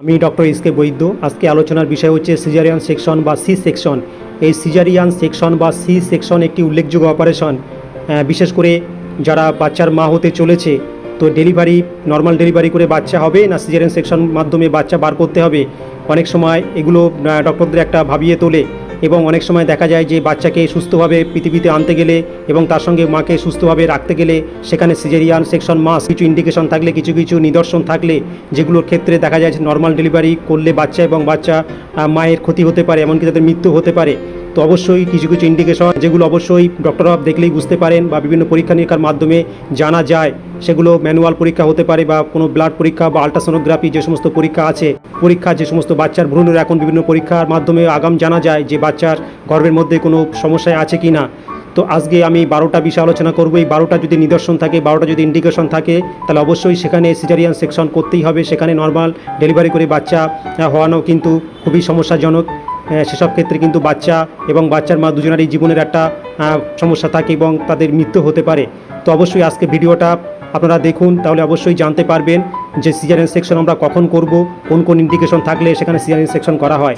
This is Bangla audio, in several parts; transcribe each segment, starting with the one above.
আমি ডক্টর এসকে বৈদ্য। আজকে আলোচনার বিষয় হচ্ছে সিজারিয়ান সেকশন বা সি সেকশন এই সিজারিয়ান সেকশন বা সি সেকশন একটি উল্লেখযোগ্য অপারেশন বিশেষ করে যারা বাচ্চার মা হতে চলেছে, তো ডেলিভারি নর্মাল ডেলিভারি করে বাচ্চা হবে না সিজারিয়ান সেকশন মাধ্যমে বাচ্চা বার করতে হবে? অনেক সময় এগুলো ডক্টরদের একটা ভাবিয়ে তোলে। এবং অনেক সময় দেখা যায় যে বাচ্চাকে সুস্থভাবে পৃথিবীতে আনতে গেলে এবং তার সঙ্গে মাকে সুস্থভাবে রাখতে গেলে সেখানে সিজেরিয়ান সেকশন মাস কিছু ইন্ডিকেশন থাকলে, কিছু কিছু নিদর্শন থাকলে, যেগুলোর ক্ষেত্রে দেখা যায় যে নর্মাল ডেলিভারি করলে বাচ্চা এবং বাচ্চা মায়ের ক্ষতি হতে পারে, এমনকি তাদের মৃত্যু হতে পারে। তো অবশ্যই কিছু কিছু ইন্ডিকেশন যেগুলো অবশ্যই ডক্টররা দেখলেই বুঝতে পারেন বা বিভিন্ন পরীক্ষা নিরীক্ষার মাধ্যমে জানা যায়, সেগুলো ম্যানুয়াল পরীক্ষা হতে পারে বা কোনো ব্লাড পরীক্ষা বা আলট্রাসোনোগ্রাফি যে সমস্ত পরীক্ষা আছে পরীক্ষা যে সমস্ত বাচ্চার ভ্রূণের এখন বিভিন্ন পরীক্ষার মাধ্যমে আগাম জানা যায় যে বাচ্চার গর্ভের মধ্যে কোনো সমস্যায় আছে কি না। তো আজকে আমি বারোটা বিষয় আলোচনা করব, এই বারোটা যদি নিদর্শন থাকে, বারোটা যদি ইন্ডিকেশন থাকে, তাহলে অবশ্যই সেখানে সিজারিয়ান সেকশন করতেই হবে। সেখানে নর্মাল ডেলিভারি করে বাচ্চা হওয়ানো কিন্তু খুবই সমস্যাজনক। সেসব ক্ষেত্রে কিন্তু বাচ্চা এবং বাচ্চার মা দুজনেরই জীবনের একটা সমস্যা থাকে এবং তাদের মৃত্যু হতে পারে। তো অবশ্যই আজকে ভিডিওটা আপনারা দেখুন, তাহলে অবশ্যই জানতে পারবেন যে সিজারিয়ান সেকশন আমরা কখন করব, কোন কোন ইন্ডিকেশন থাকলে সেখানে সিজারিয়ান সেকশন করা হয়।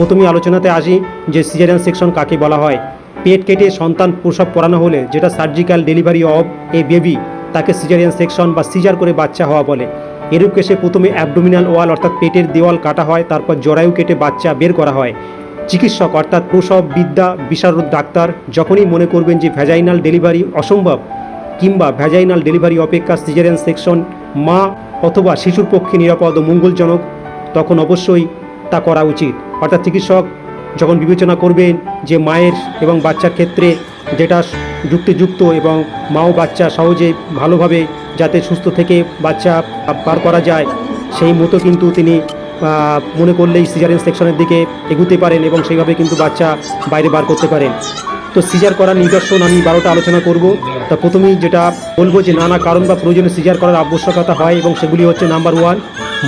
প্রথমেই আলোচনাতে আসি যে সিজারিয়ান সেকশন কাকে বলা হয়। পেট কেটে সন্তান প্রসব করানো হলে যেটা surgical delivery of a baby তাকে সিজারিয়ান সেকশন বা সিজার করে বাচ্চা হওয়া বলে। এরূপ কেসে প্রথমে অ্যাবডোমিনাল ওয়াল অর্থাৎ পেটের দেওয়াল কাটা হয়, তারপর জরায়ু কেটে বাচ্চা বের করা হয়। চিকিৎসক অর্থাৎ প্রসব, বিদ্যা, বিশারদ ডাক্তার যখনই মনে করবেন যে ভ্যাজাইনাল ডেলিভারি অসম্ভব কিংবা ভ্যাজাইনাল ডেলিভারি অপেক্ষা সিজারিয়ান সেকশন মা অথবা শিশুর পক্ষে নিরাপদ ও মঙ্গলজনক, তখন অবশ্যই তা করা উচিত। অর্থাৎ চিকিৎসক যখন বিবেচনা করবেন যে মায়ের এবং বাচ্চার ক্ষেত্রে যেটা যুক্তিযুক্ত এবং মা ও বাচ্চা সহজে ভালোভাবে যাতে সুস্থ থেকে বাচ্চা পার করা যায়, সেই মতো কিন্তু তিনি মনে করলেই সিজারিয়ান সেকশনের দিকে এগুতে পারেন এবং সেইভাবে কিন্তু বাচ্চা বাইরে বার করতে পারেন। তো সিজার করার নিদর্শন আমি বারোটা আলোচনা করব। তা প্রথমেই যেটা বলব যে নানা কারণ বা প্রয়োজনে সিজার করার আবশ্যকতা হয় এবং সেগুলি হচ্ছে নাম্বার ওয়ান,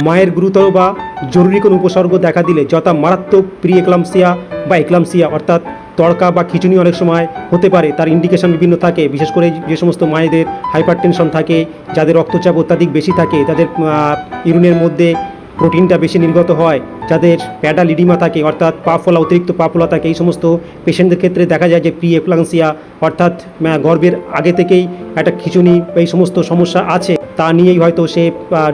মায়ের গুরুতর বা জরুরি কোনো উপসর্গ দেখা দিলে যথা মারাত্মক প্রি একলামসিয়া বা একলামসিয়া, অর্থাৎ তড়কা বা খিচুনি অনেক সময় হতে পারে। তার ইন্ডিকেশন বিভিন্ন থাকে, বিশেষ করে যে সমস্ত মায়েদের হাইপার টেনশন থাকে, যাদের রক্তচাপ অত্যাধিক বেশি থাকে, তাদের ইউরিনের মধ্যে প্রোটিনটা বেশি নির্গত হয়, যাদের প্যাডাল ইডিমা থাকে, অর্থাৎ পা ফোলা, অতিরিক্ত পা ফোলা থাকে, এই সমস্ত পেশেন্টদের ক্ষেত্রে দেখা যায় যে প্রি এপ্লাংসিয়া অর্থাৎ গর্ভের আগে থেকেই একটা খিচুনি এই সমস্ত সমস্যা আছে। তা নিয়েই হয়তো সে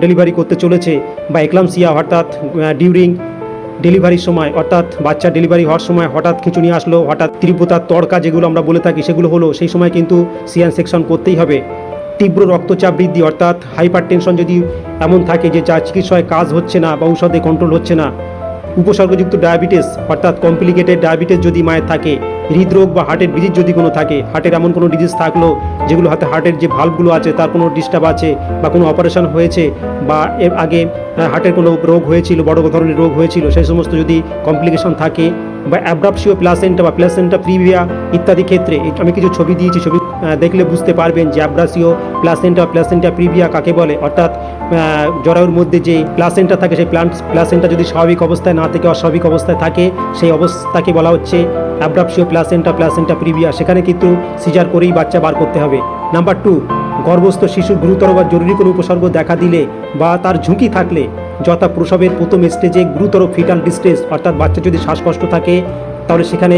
ডেলিভারি করতে চলেছে বা এক্লামসিয়া, অর্থাৎ ডিউরিং ডেলিভারির সময়, অর্থাৎ বাচ্চা ডেলিভারি হওয়ার সময় হঠাৎ খিচুনি আসলো, হঠাৎ তীব্রতার তড়কা যেগুলো আমরা বলে থাকি সেগুলো হলো, সেই সময় কিন্তু সিয়ান সেকশন করতেই হবে। তীব্র রক্তচাপ বৃদ্ধি, অর্থাৎ হাইপার টেনশন যদি এমন থাকে যে যা চিকিৎসায় কাজ হচ্ছে না বা ঔষধে কন্ট্রোল হচ্ছে না। উপসর্গযুক্ত ডায়াবেটিস অর্থাৎ কমপ্লিকেটেড ডায়াবেটিস যদি মায়ের থাকে, হৃদরোগ বা হার্টের ডিজিজ যদি কোনো থাকে হার্টের এমন কোনো ডিজিজ থাকল যেগুলো হাতে হার্টের যে ভাল্বগুলো আছে, তার কোনো ডিস্টার্ব আছে বা কোনো অপারেশন হয়েছে বা এর আগে হার্টের কোনো রোগ হয়েছিল, বড় ধরনের রোগ হয়েছিল, সেই সমস্ত যদি কমপ্লিকেশন থাকে বা অ্যাব্রাপসিও প্লাসেন্টা বা প্লাসেন্টা প্রিভিয়া ইত্যাদি ক্ষেত্রে, আমি কিছু ছবি দিয়েছি, ছবি দেখলে বুঝতে পারবেন যে অ্যাব্রাসিও প্লাসেন্টা প্লাসেন্টা প্রিভিয়া কাকে বলে? অর্থাৎ জরায়ুর মধ্যে যে প্লাসেন্টা থাকে, সেই প্লান্ট প্লাসেন্টা যদি স্বাভাবিক অবস্থায় না থেকে অস্বাভাবিক অবস্থায় থাকে, সেই অবস্থাকে বলা হচ্ছে অ্যাব্রাপসিও প্লাসেন্টা প্লাসেন্টা প্রিভিয়া সেখানে কিন্তু সিজার করেই বাচ্চা বার করতে হবে। নাম্বার টু গর্ভস্থ শিশুর গুরুতর বা জরুরি কোনো উপসর্গ দেখা দিলে বা তার ঝুঁকি থাকলে যথা প্রসবের প্রথম স্টেজে গুরুতর ফিটাল ডিস্ট্রেস অর্থাৎ বাচ্চা যদি শ্বাসকষ্ট থাকে, তাহলে সেখানে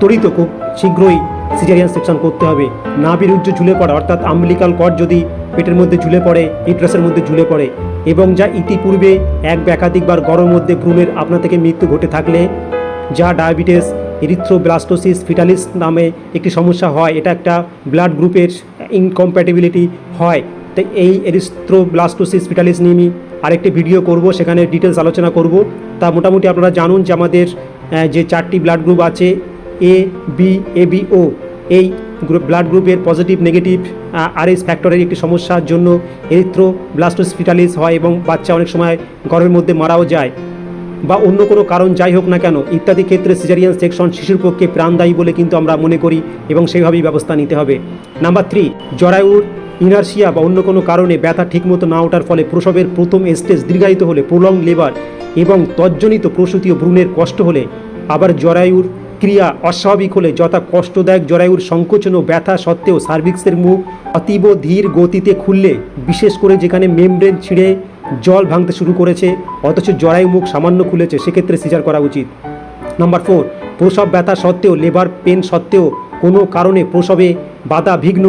তড়িত খুব শীঘ্রই সিজারিয়ান সেকশন করতে হবে। নাভির উজ্জ্ব ঝুলে পড়া, অর্থাৎ আম্বিলিকাল কর্ড যদি পেটের মধ্যে ঝুলে পড়ে ইউট্রাসের মধ্যে ঝুলে পড়ে, এবং যা ইতিপূর্বে এক বা একাধিকবার গরম মধ্যে ভ্রূণের আপনা থেকে মৃত্যু ঘটে থাকলে, যা ডায়াবেটিস এরিথ্রোব্লাস্টোসিস ফিটালিস নামে একটি সমস্যা হয়, এটা একটা ব্লাড গ্রুপের ইনকম্প্যাটিবিলিটি হয়। তাই এই এরিথ্রোব্লাস্টোসিস ফিটালিস নিয়ে আরেকটি ভিডিও করব, সেখানে ডিটেলস আলোচনা করব। তা মোটামুটি আপনারা জানুন যে আমাদের যে চারটি ব্লাড গ্রুপ আছে A B A B O এই গ্রুপ ব্লাড গ্রুপের পজিটিভ নেগেটিভ আরএস ফ্যাক্টরের একটি সমস্যার জন্য এরিথ্রো ব্লাস্টোস ফিটালিস হয় এবং বাচ্চা অনেক সময় গর্ভের মধ্যে মারাও যায় বা অন্য কোনো কারণ যাই হোক না কেন ইত্যাদি ক্ষেত্রে সিজারিয়ান সেকশন শিশুর পক্ষে প্রাণদায়ী বলে কিন্তু আমরা মনে করি এবং সেইভাবেই ব্যবস্থা নিতে হবে। নাম্বার থ্রি জরায়ুর ইনার্সিয়া বা অন্য কোনো কারণে ব্যথা ঠিকমতো না ওঠার ফলে প্রসবের প্রথম স্টেজ দীর্ঘায়িত হলে প্রলং লেবার এবং তজ্জনিত প্রসূতি ও ভ্রূণের কষ্ট হলে আবার জরায়ুর ক্রিয়া অস্বাভাবিক হলে যথা কষ্টদায়ক জরায়ুর সংকোচন ও ব্যথা সত্ত্বেও সার্ভিক্সের মুখ অতীব ধীর গতিতে খুললে, বিশেষ করে যেখানে মেমব্রেন ছিঁড়ে জল ভাঙতে শুরু করেছে, অথচ জরায়ু মুখ সামান্য খুলেছে, সেক্ষেত্রে সিজার করা উচিত। নাম্বার ফোর, প্রসব ব্যথা সত্ত্বেও, লেবার পেন সত্ত্বেও কোনো কারণে প্রসবে বাধা বিঘ্ন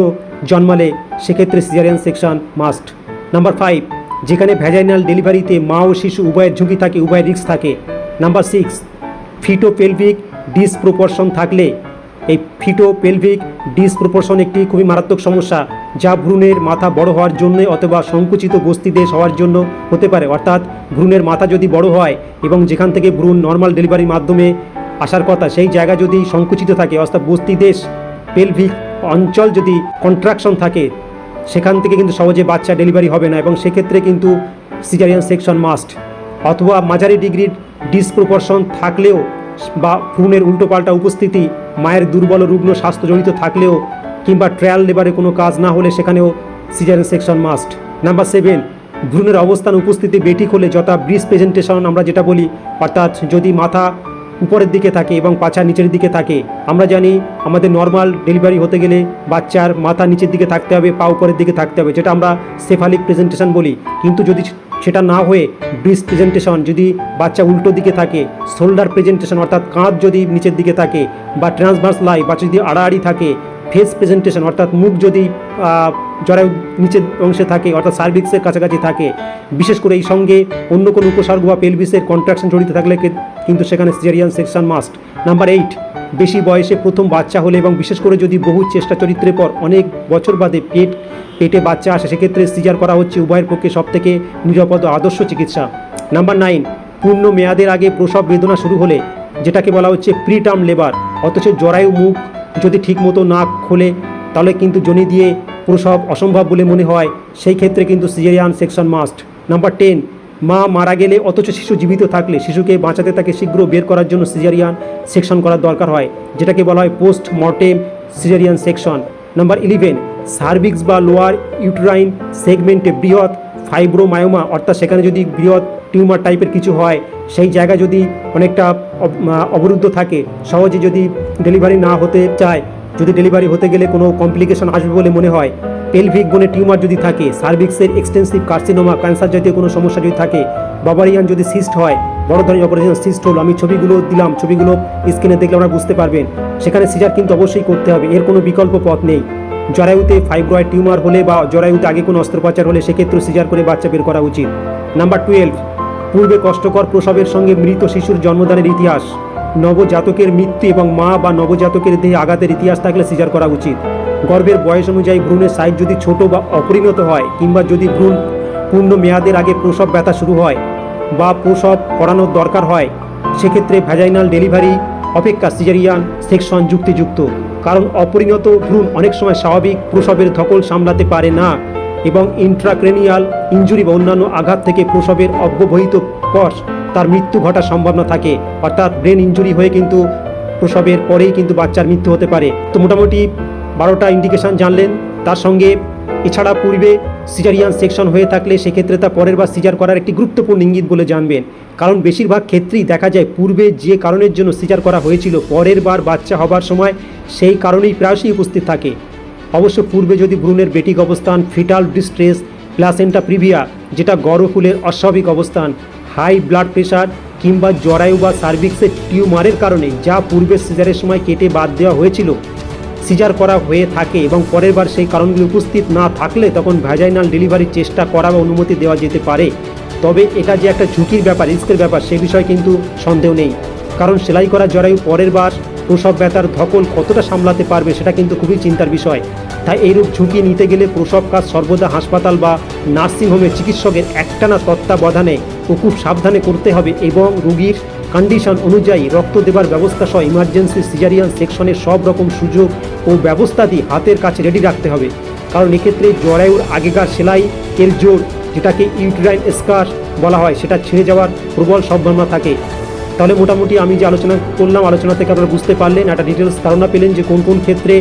জন্মালে, সেক্ষেত্রে caesarean section must. Number five, যেখানে ভ্যাজাইনাল ডেলিভারিতে মা ও শিশু উভয়ের ঝুঁকি থাকে উভয়ের রিস্ক থাকে। নাম্বার সিক্স, ফিটোপেলভিক ডিসপ্রপোর্শন থাকলে, এই ফিটো পেলভিক ডিসপ্রপোর্শন একটি খুবই মারাত্মক সমস্যা, যা ভ্রূণের মাথা বড় হওয়ার জন্য অথবা সংকুচিত বস্তিদেশ হওয়ার জন্য হতে পারে। অর্থাৎ ভ্রূণের মাথা যদি বড় হয় এবং যেখান থেকে ভ্রূণ নর্মাল ডেলিভারির মাধ্যমে আসার কথা, সেই জায়গা যদি সংকুচিত থাকে, অর্থাৎ বস্তিদেশ পেলভিক অঞ্চল যদি কন্ট্রাকশন থাকে, সেখান থেকে কিন্তু সহজে বাচ্চা ডেলিভারি হবে না এবং সেক্ষেত্রে কিন্তু সিজারিয়ান সেকশন মাস্ট অথবা মাঝারি ডিগ্রির ডিসপ্রপোর্শন থাকলেও বা ভ্রূণের উল্টোপাল্টা উপস্থিতি, মায়ের দুর্বল রুগ্ন স্বাস্থ্যজনিত থাকলেও কিংবা ট্রায়াল লেবারে কোনো কাজ না হলে সেখানেও caesarean section must number seven ভ্রূণের অবস্থান, উপস্থিতি বেঠিক হলে যথা ব্রিজ প্রেজেন্টেশন আমরা যেটা বলি, অর্থাৎ যদি মাথা উপরের দিকে থাকে এবং পাছা নিচের দিকে থাকে, আমরা জানি আমাদের নর্মাল ডেলিভারি হতে গেলে বাচ্চার মাথা নিচের দিকে থাকতে হবে, পা উপরের দিকে থাকতে হবে, যেটা আমরা সেফালিক প্রেজেন্টেশন বলি। কিন্তু যদি সেটা না হয়ে ব্রিজ প্রেজেন্টেশন যদি বাচ্চা উল্টো দিকে থাকে শোল্ডার প্রেজেন্টেশন অর্থাৎ কাঁধ যদি নিচের দিকে থাকে বা ট্রান্সভার্স লাই বাচ্চা যদি আড়াআড়ি থাকে ফেস প্রেজেন্টেশন অর্থাৎ মুখ যদি জরায়ু নিচের অংশে থাকে অর্থাৎ সার্ভিক্সের কাছাকাছি থাকে, বিশেষ করে এই সঙ্গে অন্য কোনো উপসর্গ বা পেলভিসের কন্ট্রাকশন জড়িত থাকলে কিন্তু সেখানে caesarean section must number eight বেশি বয়সে প্রথম বাচ্চা হলে এবং বিশেষ করে যদি বহু চেষ্টা চরিত্রের পর অনেক বছর বাদে পেট, পেটে বাচ্চা আসে, সেক্ষেত্রে সিজার করা হচ্ছে উভয়ের পক্ষে সবথেকে নিরাপদ আদর্শ চিকিৎসা। নাম্বার নাইন, পূর্ণ মেয়াদের আগে প্রসব বেদনা শুরু হলে, যেটাকে বলা হচ্ছে প্রিটার্ম লেবার অথচ জরায়ু মুখ যদি ঠিকমতো না খোলে, তাহলে কিন্তু জনি দিয়ে প্রসব অসম্ভব বলে মনে হয়, সেই ক্ষেত্রে কিন্তু caesarean section must number ten মা মারা গেলে অথচ শিশু জীবিত থাকলে শিশুকে বাঁচাতে তাকে শীঘ্র বের করার জন্য সিজারিয়ান সেকশন করার দরকার হয়, যেটাকে বলা হয় post mortem caesarean section number eleven cervix বা লোয়ার ইউটরাইন সেগমেন্টে বৃহৎ ফাইব্রোমায়োমা অর্থাৎ সেখানে যদি বৃহৎ টিউমার টাইপের কিছু হয়, সেই জায়গা যদি অনেকটা অবরুদ্ধ থাকে, সহজে যদি ডেলিভারি না হতে চায়, যদি ডেলিভারি হতে গেলে কোনো কমপ্লিকেশন আসবে বলে মনে হয় পেলভিক বোনে টিউমার যদি থাকে সার্ভিক্সের এক্সটেন্সিভ কার্সিনোমা ক্যান্সার জাতীয় কোনো সমস্যা যদি থাকে, বাবারিয়ান যদি সিস্ট হয়, বড় ধরনের অপারেশন সিস্ট হলো, আমি ছবিগুলো দিলাম, ছবিগুলো স্ক্রিনে দেখলে আপনারা বুঝতে পারবেন। সেখানে সিজার কিন্তু অবশ্যই করতে হবে, এর কোনো বিকল্প পথ নেই। জরায়ুতে ফাইব্রয়েড টিউমার হলে বা জরায়ুতে আগে কোনো অস্ত্রোপচার হলে সেক্ষেত্রে সিজার করে বাচ্চা বের করা উচিত। নাম্বার টুয়েলভ পূর্বে কষ্টকর প্রসবের সঙ্গে মৃত শিশুর জন্মদানের ইতিহাস। নবজাতকের মৃত্যু এবং মা বা নবজাতকের দেহে আঘাতের ইতিহাস থাকলে সিজার করা উচিত। গর্ভের বয়স অনুযায়ী ভ্রূণের সাইজ যদি ছোট বা অপরিণত হয়, কিংবা যদি ভ্রূণ পূর্ণ মেয়াদের আগে প্রসব ব্যথা শুরু হয় বা প্রসব করানোর দরকার হয়, সেক্ষেত্রে ভ্যাজাইনাল ডেলিভারি অপেক্ষা সিজারিয়ান সেকশন যুক্তিযুক্ত। কারণ অপরিণত ভ্রূণ অনেক সময় স্বাভাবিক প্রসবের ধকল সামলাতে পারে না এবং ইন্ট্রাক্রেনিয়াল ইঞ্জুরি বা অন্যান্য আঘাত থেকে প্রসবের অব্যবহিত পর তার মৃত্যু ঘটার সম্ভাবনা থাকে। অর্থাৎ ব্রেন ইঞ্জুরি হয়ে কিন্তু প্রসবের পরেই কিন্তু বাচ্চার মৃত্যু হতে পারে। তো মোটামুটি বারোটা ইন্ডিকেশন জানলেন। তার সঙ্গে এছাড়া পূর্বে সিজারিয়ান সেকশন হয়ে থাকলে সেক্ষেত্রে তা পরের বার সিজার করার একটি গুরুত্বপূর্ণ ইঙ্গিত বলে জানবেন। কারণ বেশিরভাগ ক্ষেত্রেই দেখা যায় পূর্বে যে কারণের জন্য সিজার করা হয়েছিল, পরের বার বাচ্চা হবার সময় সেই কারণেই প্রায়শই উপস্থিত থাকে। অবশ্য পূর্বে যদি ভ্রূণের বেটিক অবস্থান ফিটাল ডিস্ট্রেস প্লাসেন্টা প্রিভিয়া যেটা গর্ভফুলের অস্বাভাবিক অবস্থান হাই ব্লাড প্রেশার কিংবা জরায়ু বা সার্ভিক্সের টিউমারের কারণে, যা পূর্বের সিজারের সময় কেটে বাদ দেওয়া হয়েছিল সিজার করা হয়ে থাকে এবং পরের বার সেই কারণগুলি উপস্থিত না থাকলে তখন ভ্যাজাইনাল ডেলিভারির চেষ্টা করা বা অনুমতি দেওয়া যেতে পারে। তবে এটা যে একটা ঝুঁকির ব্যাপার, রিস্কের ব্যাপার, সে বিষয়ে কিন্তু সন্দেহ নেই। কারণ সেলাই করা জরায়ু পরের বার প্রসব ব্যথার ধকল কতটা সামলাতে পারবে সেটা কিন্তু খুবই চিন্তার বিষয়। তাই এইরূপ ঝুঁকি নিতে গেলে প্রসব কাজ সর্বদা হাসপাতাল বা নার্সিংহোমের চিকিৎসকের একটানা তত্ত্বাবধানে ও খুব সাবধানে করতে হবে এবং রুগীর কন্ডিশন অনুযায়ী রক্ত দেবার ব্যবস্থা সহ ইমার্জেন্সি সিজারিয়ান সেকশনের সব রকম সুযোগ ও ব্যবস্থা দিয়ে হাতের কাছে রেডি রাখতে হবে। কারণ এক্ষেত্রে জরায়ুর আগেকার সেলাই এর জোর যেটাকে ইউট্রাইন স্কার বলা হয়, সেটা ছিঁড়ে যাওয়ার প্রবল সম্ভাবনা থাকে। তাহলে মোটামুটি আমি যে আলোচনা করলাম, আলোচনা থেকে আপনারা বুঝতে পারলেন, একটা ডিটেলস ধারণা পেলেন যে কোন কোন ক্ষেত্রে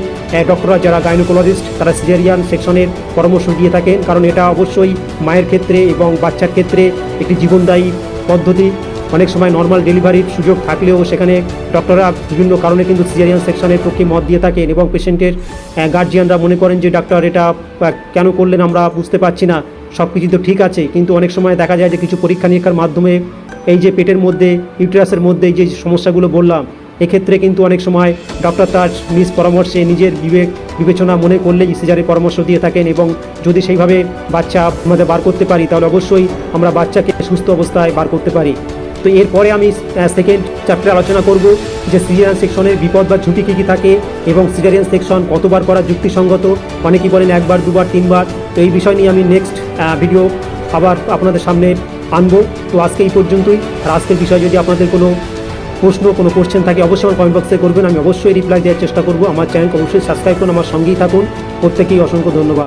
ডক্টররা যারা গাইনোকোলজিস্ট তারা সিজারিয়ান সেকশনের পরামর্শ দিয়ে থাকেন। কারণ এটা অবশ্যই মায়ের ক্ষেত্রে এবং বাচ্চার ক্ষেত্রে একটি জীবনদায়ী পদ্ধতি। অনেক সময় নর্মাল ডেলিভারির সুযোগ থাকলেও সেখানে ডক্টররা বিভিন্ন কারণে কিন্তু সিজারিয়ান সেকশনের পক্ষে মত দিয়ে থাকেন এবং পেশেন্টের গার্জিয়ানরা মনে করেন যে ডাক্তার এটা কেন করলেন আমরা বুঝতে পারছি না। সব কিছু তো ঠিক আছে, কিন্তু অনেক সময় দেখা যায় যে কিছু পরীক্ষা নিরীক্ষার মাধ্যমে এই যে পেটের মধ্যে ইউটেরাসের মধ্যে যে সমস্যাগুলো বললাম, এক্ষেত্রে কিন্তু অনেক সময় ডক্টর তার নিজ পরামর্শে নিজের বিবেক, বিবেচনা মনে করলে সিজারের পরামর্শ দিয়ে থাকেন এবং যদি সেইভাবে বাচ্চা আমাদের বার করতে পারি, তাহলে অবশ্যই আমরা বাচ্চাকে সুস্থ অবস্থায় বার করতে পারি। তো এরপরে আমি সেকেন্ড চ্যাপ্টারে আলোচনা করব যে সিজারিয়ান সেকশনের বিপদ বা ঝুঁকি কী কী থাকে এবং সিজারিয়ান সেকশন কতবার করা যুক্তিসঙ্গত অনেকেই বলেন একবার, দুবার, তিনবার, তো এই বিষয় নিয়ে আমি নেক্সট ভিডিও আবার আপনাদের সামনে আনব। তো আজকে এই পর্যন্তই। আর আজকের বিষয়ে যদি আপনাদের কোনো প্রশ্ন, কোনো কোশ্চেন থাকে, অবশ্যই আমার কমেন্ট বক্সে করবেন। আমি অবশ্যই রিপ্লাই দেওয়ার চেষ্টা করব। আমার চ্যানেলকে অবশ্যই সাবস্ক্রাইব করুন, আমার সঙ্গেই থাকুন। প্রত্যেকেই অসংখ্য ধন্যবাদ।